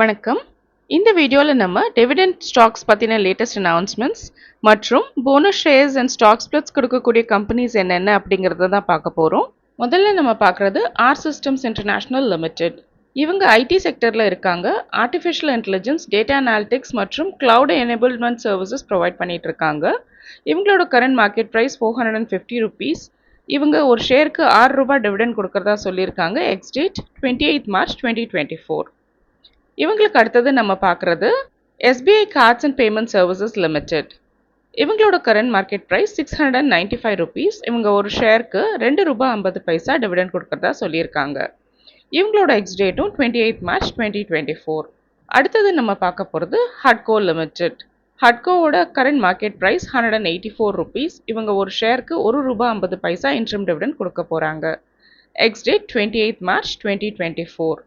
வணக்கம். இந்த வீடியோவில் நம்ம டிவிடெண்ட் ஸ்டாக்ஸ் பற்றின லேட்டஸ்ட் அனௌன்ஸ்மெண்ட்ஸ் மற்றும் bonus shares and stock splits கொடுக்கக்கூடிய கம்பெனிஸ் என்னென்ன அப்படிங்கிறத தான் பார்க்க போகிறோம் முதல்ல நம்ம பார்க்குறது ஆர் சிஸ்டம்ஸ் இன்டர்நேஷ்னல் லிமிடெட் இவங்க ஐடி செக்டரில் இருக்காங்க. ஆர்டிஃபிஷியல் இன்டெலிஜென்ஸ் டேட்டா அனாலிட்டிக்ஸ் மற்றும் cloud எனேபிள்மெண்ட் சர்வீசஸ் ப்ரொவைட் பண்ணிட்டு இருக்காங்க. இவங்களோட current market price four hundred and fifty rupees இவங்க ஒரு ஷேருக்கு ஆறு ரூபாய் டிவிடெண்ட் கொடுக்குறதா சொல்லியிருக்காங்க. Ex date twenty eight March twenty twenty four இவங்களுக்கு அடுத்தது நம்ம பார்க்குறது SBI Cards and Payment Services Limited இவங்களோட current market price six hundred and ninety five rupees இவங்க ஒரு ஷேருக்கு ரெண்டு ரூபாய் ஐம்பது பைசா டிவிடெண்ட் கொடுக்கறதா சொல்லியிருக்காங்க. இவங்களோட ex டேட்டும் twenty eight March twenty twenty four அடுத்தது நம்ம பார்க்க போகிறது ஹட்கோ limited ஹட்கோவோட current market price hundred and eighty four rupees இவங்க ஒரு ஷேருக்கு ஒரு ரூபாய் ஐம்பது பைசா இன்ட்ரம் டிவிடெண்ட் கொடுக்க போகிறாங்க ex date twenty eight March twenty twenty four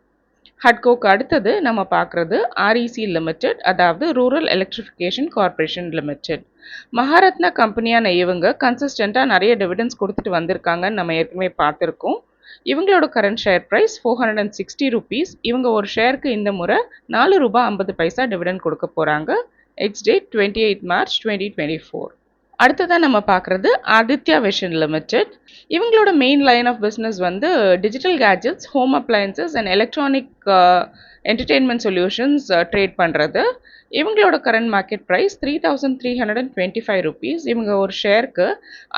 ஹட்கோக்கு அடுத்தது நம்ம பார்க்குறது ஆர்இசி லிமிடெட் அதாவது rural electrification corporation limited Maharatna கம்பெனியான இவங்க கன்சிஸ்டண்ட்டாக நிறைய டிவிடன்ஸ் கொடுத்துட்டு வந்திருக்காங்கன்னு நம்ம ஏற்கனவே பார்த்துருக்கோம். இவங்களோட current share price four hundred and sixty rupees இவங்க ஒரு ஷேருக்கு இந்த முறை நாலு ரூபாய் ஐம்பது பைசா டிவிடெண்ட் கொடுக்க போகிறாங்க ex date twenty eight March twenty twenty four அடுத்ததாக நம்ம பார்க்குறது ஆதித்யா விஷன் லிமிடெட் இவங்களோட மெயின் லைன் ஆஃப் பிஸ்னஸ் வந்து digital gadgets home appliances and electronic entertainment solutions trade பண்ணுறது இவங்களோட current market price three thousand three hundred and twenty five rupees இவங்க ஒரு ஷேருக்கு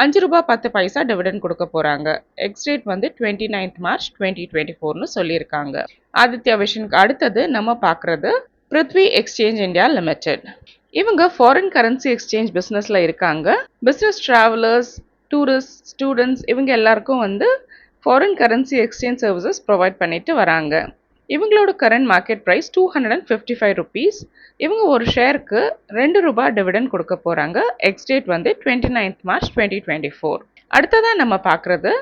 அஞ்சு ரூபாய் பத்து பைசா டிவிடெண்ட் கொடுக்க போகிறாங்க எக்ஸ்டேட் வந்து twenty ninth March twenty twenty ஃபோர்னு சொல்லியிருக்காங்க. ஆதித்யா விஷனுக்கு அடுத்தது நம்ம பார்க்குறது பிருத்வி எக்ஸ்சேஞ்ச் இந்தியா லிமிடெட் இவங்க ஃபாரின் கரன்சி எக்ஸ்சேஞ்ச் பிஸ்னஸில் இருக்காங்க. பிஸ்னஸ் ட்ராவலர்ஸ் டூரிஸ்ட் ஸ்டூடெண்ட்ஸ் இவங்க எல்லாருக்கும் வந்து foreign currency exchange services provide பண்ணிட்டு வராங்க. இவங்களோட current market price two hundred and fifty five rupees இவங்க ஒரு ஷேருக்கு ரெண்டு ரூபாய் டிவிடெண்ட் கொடுக்க போகிறாங்க எக்ஸ்டேட் வந்து twenty ninth March twenty twenty four அடுத்ததாக நம்ம பார்க்குறது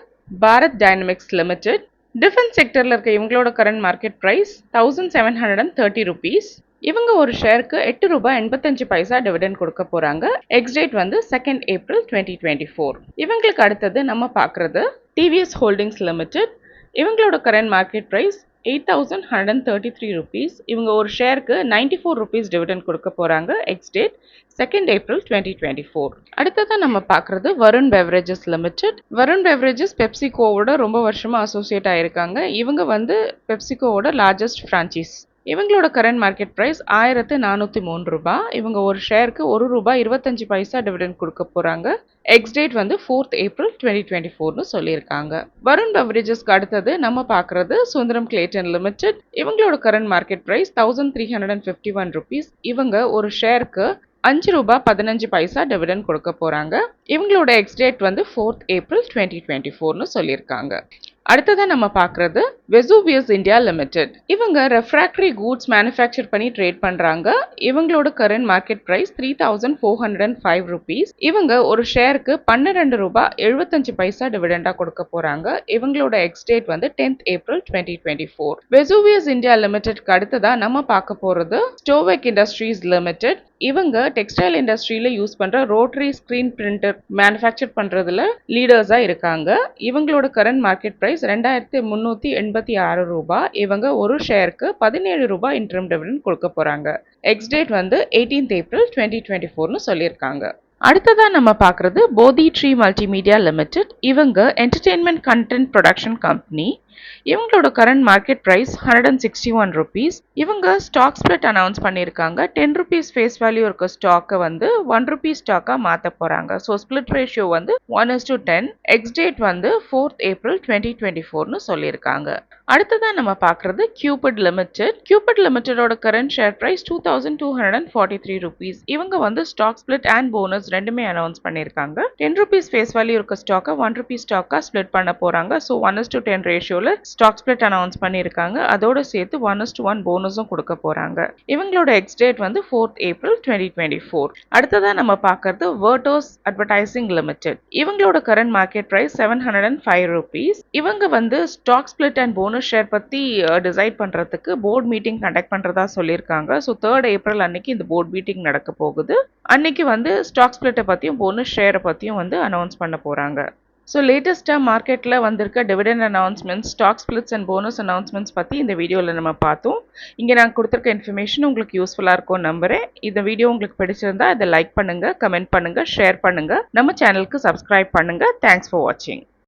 பாரத் டைனமிக்ஸ் லிமிடெட் டிஃபென்ஸ் செக்டரில் இருக்க இவங்களோட current market price thousand seven hundred and thirty rupees இவங்க ஒரு ஷேருக்கு எட்டு ரூபாய் எண்பத்தஞ்சு பைசா டிவிடெண்ட் கொடுக்க போகிறாங்க எக்ஸ் டேட் வந்து second April twenty twenty four இவங்களுக்கு அடுத்தது நம்ம பார்க்குறது டிவிஎஸ் ஹோல்டிங்ஸ் லிமிடெட் இவங்களோட current market price eight thousand hundred and thirty three rupees இவங்க ஒரு ஷேருக்கு நைன்டி ஃபோர் ருபீஸ் டிவிடெண்ட் கொடுக்க போகிறாங்க ex date second April twenty twenty four அடுத்ததாக நம்ம பார்க்குறது Varun beverages limited Varun beverages பெப்சிகோவோட ரொம்ப வருஷமாக அசோசியேட் ஆகிருக்காங்க இவங்க வந்து பெப்சிகோவோட லார்ஜஸ்ட் ஃப்ரான்ச்சைஸ் இவங்களோட கரண்ட் மார்க்கெட் ப்ரைஸ் ஆயிரத்து நானூற்றி மூணு ரூபா. இவங்க ஒரு ஷேருக்கு ஒரு ரூபாய் இருபத்தஞ்சி பைசா டிவிடெண்ட் கொடுக்க போகிறாங்க எக்ஸ் டேட் வந்து ஃபோர்த் ஏப்ரல் டுவெண்ட்டி டுவெண்ட்டி ஃபோர்னு சொல்லியிருக்காங்க. வருண் பெவரேஜஸ்க்கு அடுத்தது நம்ம பார்க்குறது சுந்தரம் கிளேட்டன் லிமிடெட் இவங்களோட current market price thousand three hundred and fifty one rupees இவங்க ஒரு ஷேருக்கு அஞ்சு ரூபாய் பதினஞ்சு பைசா டிவிடெண்ட் கொடுக்க போகிறாங்க இவங்களோட எக்ஸ்டேட் வந்து ஃபோர்த் ஏப்ரல் டுவெண்ட்டி டுவெண்ட்டி ஃபோர்னு சொல்லியிருக்காங்க. அடுத்ததாக நம்ம பார்க்குறது வெசூவியஸ் இந்தியா லிமிடெட் இவங்க ரெஃப்ராக்டரி கூட்ஸ் மேனுஃபேக்சர் பண்ணி ட்ரேட் பண்ணுறாங்க இவங்களோட current market price three thousand four hundred and five rupees இவங்க ஒரு ஷேருக்கு பன்னிரெண்டு ரூபாய் எழுபத்தஞ்சு பைசா டிவிடெண்டாக கொடுக்க போகிறாங்க இவங்களோட எக்ஸ்டேட் வந்து tenth April twenty twenty four Vesuvius India லிமிடெட்க்கு அடுத்ததாக நம்ம பார்க்க போகிறது ஸ்டோவெக் இண்டஸ்ட்ரீஸ் லிமிடெட் இவங்க டெக்ஸ்டைல் இண்டஸ்ட்ரியில் யூஸ் பண்ணுற ரோட்டரி ஸ்க்ரீன் பிரிண்டர் மேனுஃபேக்சர் பண்ணுறதுல லீடர்ஸாக இருக்காங்க. இவங்களோட கரண்ட் மார்க்கெட் ப்ரைஸ் ரெண்டாயிரத்தி முந்நூற்றி எண்பத்தி ஆறு ரூபாய். இவங்க ஒரு ஷேருக்கு பதினேழு ரூபாய் இன்ட்ரம் டிவிடெண்ட் கொடுக்க போகிறாங்க எக்ஸ் டேட் வந்து எயிட்டீன்த் ஏப்ரல் டுவெண்ட்டி டுவெண்ட்டி ஃபோர்னு சொல்லியிருக்காங்க. அடுத்ததாக நம்ம பார்க்குறது போதி ட்ரீ மல்டிமீடியா லிமிடெட். இவங்க என்டர்டெயின்மெண்ட் கண்டென்ட் ப்ரொடக்ஷன் கம்பெனி இவங்களோட current market price hundred and sixty one rupees இவங்க ஸ்டாக் ஸ்ப்ளிட் அனௌன்ஸ் பண்ணியிருக்காங்க. டென் ருபீஸ் ஃபேஸ் வேல்யூ இருக்க ஸ்டாக்கை வந்து ஒன் ருபீஸ் ஸ்டாக்காக மாற்ற போகிறாங்க ஸோ ஸ்ப்ளிட் ரேஷியோ வந்து one is to ten ex date வந்து ஃபோர்த் ஏப்ரல் டுவெண்ட்டி டுவெண்ட்டி ஃபோர்னு சொல்லியிருக்காங்க. அடுத்ததாக நம்ம பார்க்குறது Cupid limited Cupid லிமிடெடோட current share price two thousand two hundred and forty three rupees இவங்க வந்து ஸ்டாக் ஸ்பிளிட் அண்ட் போனஸ் ரெண்டுமே அனௌன்ஸ் பண்ணியிருக்காங்க. டென் ருபீஸ் ஃபேஸ் வேல்யூ இருக்க ஸ்டாக்கை ஒன் ருபீஸ் ஸ்டாக்காக ஸ்பிளிட் பண்ண போகிறாங்க so one is to ten ரேஷியோவில் ஸ்டாக் ஸ்பிளிட் அனௌன்ஸ் பண்ணியிருக்காங்க. அதோட சேர்த்து ஒன் இஸ் ஒன் போனஸும் கொடுக்க போகிறாங்க இவங்களோட எக்ஸ் டேட் வந்து fourth April twenty twenty four அடுத்ததாக நம்ம பார்க்கறது வேர்டோஸ் அட்வர்டைசிங் லிமிடெட் இவங்களோட current market price seven hundred and five rupees இவங்க வந்து stock split and bonus share பற்றி டிசைட் பண்ணுறதுக்கு போர்ட் மீட்டிங் கண்டக்ட் பண்ணுறதா சொல்லியிருக்காங்க. ஸோ தேர்ட் ஏப்ரல் அன்னைக்கு இந்த போர்ட் மீட்டிங் நடக்க போகுது. அன்னைக்கு வந்து ஸ்டாக் ஸ்பிளிட்டை பற்றியும் போனஸ் ஷேரை பற்றியும் வந்து அனௌன்ஸ் பண்ண போகிறாங்க ஸோ லேட்டஸ்ட்டாக மார்க்கெட்டில் வந்திருக்க dividend announcements stock splits and bonus announcements பற்றி இந்த வீடியோவில் நம்ம பார்த்தோம். இங்கே நான் கொடுத்துருக்க இன்ஃபர்மேஷன் உங்களுக்கு யூஸ்ஃபுல்லாக இருக்கும் நம்புகிறேன் இந்த வீடியோ உங்களுக்கு பிடிச்சிருந்தா இதை லைக் பண்ணுங்கள் கமெண்ட் பண்ணுங்கள் ஷேர் பண்ணுங்கள் நம்ம சேனலுக்கு சப்ஸ்கிரைப் பண்ணுங்கள் தேங்க்ஸ் ஃபார் வாட்சிங்